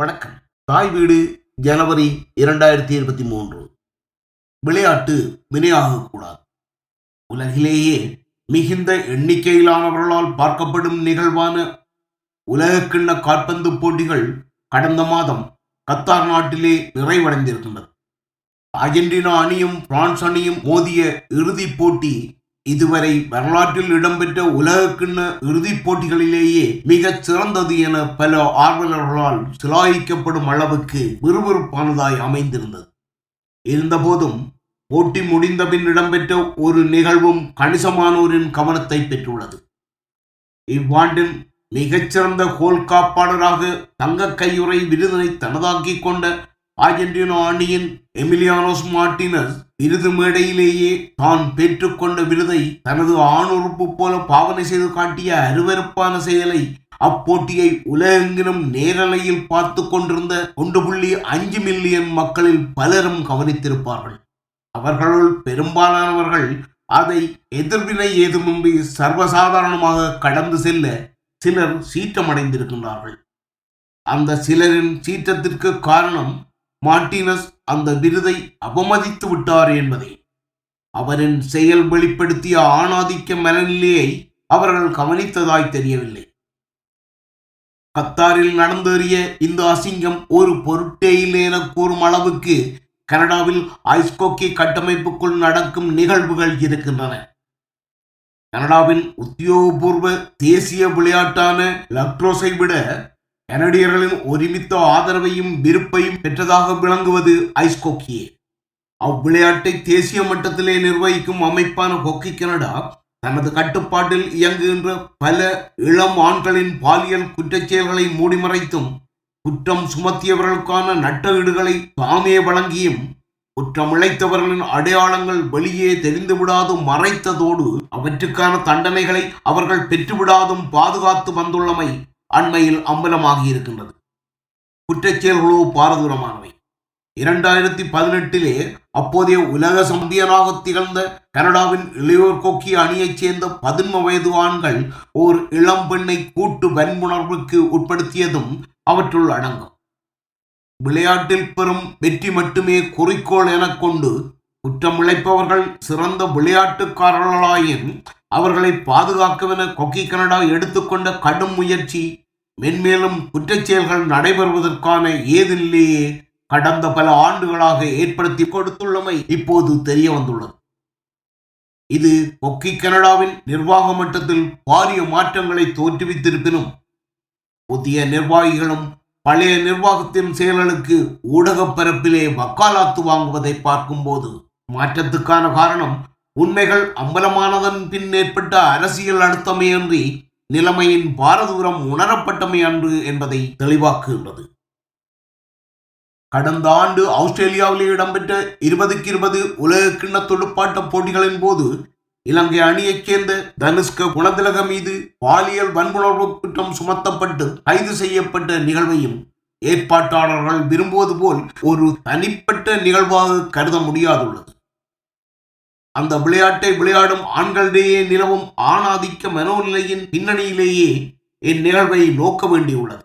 வணக்கம். தாய் வீடு ஜனவரி இரண்டாயிரத்தி இருபத்தி மூன்று. விளையாட்டு வினையாகக்கூடாது. உலகிலேயே மிகுந்த எண்ணிக்கையிலானவர்களால் பார்க்கப்படும் நிகழ்வான உலகக்கிண்ண காற்பந்து போட்டிகள் கடந்த மாதம் கத்தார் நாட்டிலே நிறைவடைந்திருக்கின்றது. அர்ஜென்டினா அணியும் பிரான்ஸ் அணியும் மோதிய இறுதிப் போட்டி இதுவரை வரலாற்றில் இடம்பெற்ற உலகக்கிண்ண இறுதிப் போட்டிகளிலேயே மிகச் சிறந்தது என பல ஆர்வலர்களால் சிலாயிக்கப்படும் அளவுக்கு விறுவிறுப்பானதாய் அமைந்திருந்தது. இருந்தபோதும் போட்டி முடிந்தபின் இடம்பெற்ற ஒரு நிகழ்வும் கணிசமானோரின் கவனத்தை பெற்றுள்ளது. இவ்வாண்டின் மிகச்சிறந்த கோல் காப்பாளராக தங்க கையுறை விருதினை தனதாக்கிக் கொண்ட அர்ஜென்டினா அணியின் எமிலியானோஸ் மார்டினஸ் விருது மேடையிலேயே தான் பெற்றுக்கொண்ட விருதை தனது ஆணுறுப்பு போல பாவனை செய்து காட்டிய அருவருப்பான செயலை அப்போட்டியை உலகெங்கிலும் நேரலையில் பார்த்து கொண்டிருந்த ஒன்று புள்ளி அஞ்சு மில்லியன் மக்களில் பலரும் கவனித்திருப்பார்கள். அவர்களுள் பெரும்பாலானவர்கள் அதை எதிர்வினை ஏதுமின்றி சர்வசாதாரணமாக கடந்து செல்ல சிலர் சீற்றமடைந்திருக்கின்றார்கள். அந்த சிலரின் சீற்றத்திற்கு காரணம் மார்டினஸ் அந்த விருதை அவமதித்து விட்டார் என்பதை. அவரின் செயல் வெளிப்படுத்திய ஆணாதிக்க மனநிலையை அவர்கள் கவனித்ததாய் தெரியவில்லை. கத்தாரில் நடந்தேறிய இந்த அசிங்கம் ஒரு பொருட்டே இல்லை என கூறும் அளவுக்கு கனடாவில் ஐஸ்கோக்கி கட்டமைப்புக்குள் நடக்கும் நிகழ்வுகள் இருக்கின்றன. கனடாவின் உத்தியோகபூர்வ தேசிய விளையாட்டான லக்ரோஸை விட கனடியர்களின் ஒருமித்த ஆதரவையும் விருப்பையும் பெற்றதாக விளங்குவது ஐஸ்கோக்கியே அவ்விளையாட்டை தேசிய மட்டத்திலே நிர்வகிக்கும் அமைப்பான ஹொக்கி கனடா தனது கட்டுப்பாட்டில் இயங்குகின்ற பல இளம் ஆண்களின் பாலியல் குற்றச்செயல்களை மூடிமறைத்தும் குற்றம் சுமத்தியவர்களுக்கான நட்டஈடுகளை தாமே வழங்கியும் குற்றம் இழைத்தவர்களின் அடையாளங்கள் வெளியே தெரிந்துவிடாது மறைத்ததோடு அவற்றுக்கான தண்டனைகளை அவர்கள் பெற்றுவிடாதும் பாதுகாத்து வந்துள்ளமை அண்மையில் அம்பலமாகி இருக்கின்றது. குற்றச்செயல்களோ பாரதூரமானவை. இரண்டாயிரத்தி பதினெட்டிலே அப்போதைய உலக சம்பியனாக திகழ்ந்த கனடாவின் இளையோர் கொக்கி அணியைச் சேர்ந்த பதின்ம வயது ஆண்கள் ஓர் இளம் பெண்ணை கூட்டு வன்புணர்வுக்கு உட்படுத்தியதும் அவற்றுள் அடங்கும். விளையாட்டில் பெறும் வெற்றி மட்டுமே குறிக்கோள் எனக் கொண்டு குற்றமிழைப்பவர்கள் சிறந்த விளையாட்டுக்காரர்களாயின் அவர்களை பாதுகாக்கவென கொக்கி கனடா எடுத்துக்கொண்ட கடும் முயற்சி மென்மேலும் குற்றச்செயல்கள் நடைபெறுவதற்கான ஏதில்லையே கடந்த பல ஆண்டுகளாக ஏற்படுத்தி கொடுத்துள்ளமை இப்போது தெரிய வந்துள்ளது. இது கொக்கி கனடாவின் நிர்வாக மட்டத்தில் பாரிய மாற்றங்களை தோற்றுவித்திருப்பினும் புதிய நிர்வாகிகளும் பழைய நிர்வாகத்தின் செயல்களுக்கு ஊடகப் பரப்பிலே வக்காலாத்து வாங்குவதை பார்க்கும்போது மாற்றத்துக்கான காரணம் உண்மைகள் அம்பலமானதன் பின் ஏற்பட்ட அரசியல் அழுத்தமையன்றி நிலைமையின் பாரதூரம் உணரப்பட்டமை அன்று என்பதை தெளிவாக்குகின்றது. கடந்த ஆண்டு ஆஸ்திரேலியாவில் இடம்பெற்ற இருபதுக்கு இருபது உலக கிண்ண துடுப்பாட்ட போட்டிகளின் போது இலங்கை அணியைச் சேர்ந்த தனுஷ்க குணதிலக மீது பாலியல் வன்புணர்வு குற்றம் சுமத்தப்பட்டு கைது செய்யப்பட்ட நிகழ்வையும் ஏற்பாட்டாளர்கள் விரும்புவது போல் ஒரு தனிப்பட்ட நிகழ்வாக கருத முடியாதுள்ளது. அந்த விளையாட்டை விளையாடும் ஆண்களிடையே நிலவும் ஆணாதிக்க மனோநிலையின் பின்னணியிலேயே இந்நிகழ்வை நோக்க வேண்டியுள்ளது.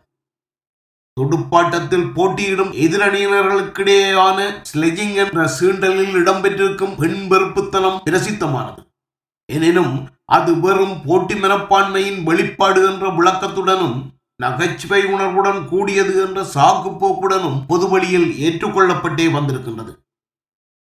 துடுப்பாட்டத்தில் போட்டியிடும் எதிரணியினர்களுக்கிடையேயான ஸ்லெஜிங் என்ற சீண்டலில் இடம்பெற்றிருக்கும் பெண் வெறுப்புத்தனம் பிரசித்தமானது. எனினும் அது வெறும் போட்டி மனப்பான்மையின் வெளிப்பாடு என்ற விளக்கத்துடனும் நகைச்சுவை உணர்வுடன் கூடியது என்ற சாக்கு போக்குடனும் பொதுவழியில் ஏற்றுக்கொள்ளப்பட்டே வந்திருக்கின்றது.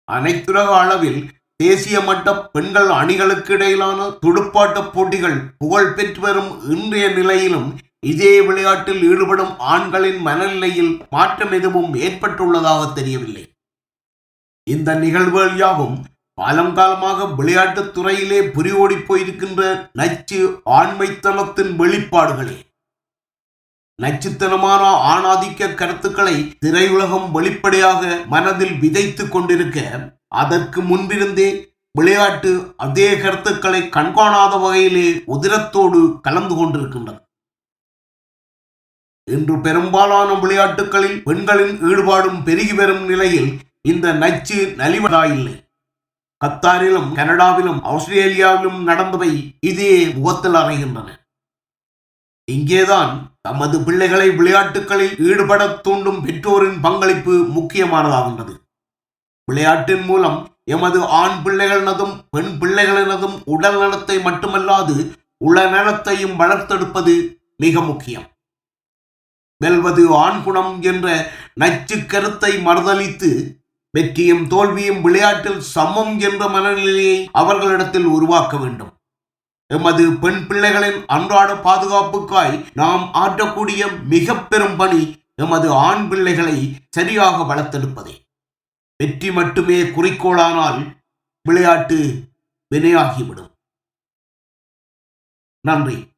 அனைத்துலக அளவில் தேசிய மட்ட பெண்கள் அணிகளுக்கு இடையிலான துடுப்பாட்ட போட்டிகள் புகழ் பெற்று வரும் இன்றைய நிலையிலும் இதே விளையாட்டில் ஈடுபடும் ஆண்களின் மனநிலையில் மாற்றம் எதுவும் ஏற்பட்டுள்ளதாக தெரியவில்லை. இந்த நிகழ்வுகள் யாவும் காலங்காலமாக விளையாட்டுத் துறையிலே புரியோடி போயிருக்கின்ற நச்சு ஆண்மைத்தனத்தின் வெளிப்பாடுகளே. நச்சுத்தனமான ஆணாதிக்க கருத்துக்களை திரையுலகம் வெளிப்படையாக மனதில் விதைத்துக் கொண்டிருக்க அதற்கு முன்பிருந்தே விளையாட்டு அதே கருத்துக்களை கண்காணாத வகையிலே உதிரத்தோடு கலந்து கொண்டிருக்கின்றது. இன்று பெரும்பாலான விளையாட்டுகளில் பெண்களின் ஈடுபாடும் பெருகி வரும் நிலையில் இந்த நச்சு நலிவதாயில்லை கத்தாரிலும் கனடாவிலும் ஆஸ்திரேலியாவிலும் நடந்தவை இதே முகத்தில் அறைகின்றன. இங்கேதான் தமது பிள்ளைகளை விளையாட்டுகளில் ஈடுபடத் தூண்டும் பெற்றோரின் பங்களிப்பு முக்கியமானதாகின்றது. விளையாட்டின் மூலம் எமது ஆண் பிள்ளைகளினதும் பெண் பிள்ளைகளினதும் உடல் நலத்தை மட்டுமல்லாது உளநலத்தையும் வளர்த்தெடுப்பது மிக முக்கியம். வெல்வது ஆண் குணம் என்ற நச்சு கருத்தை மறுதளித்து வெற்றியும் தோல்வியும் விளையாட்டில் சமம் என்ற மனநிலையை அவர்களிடத்தில் உருவாக்க வேண்டும். எமது பெண் பிள்ளைகளின் அன்றாட பாதுகாப்புக்காய் நாம் ஆற்றக்கூடிய மிக பெரும் பணி எமது ஆண் பிள்ளைகளை சரியாக வளர்த்தெடுப்பதே. வெற்றி மட்டுமே குறிக்கோளானால் விளையாட்டு வினையாகிவிடும். நன்றி.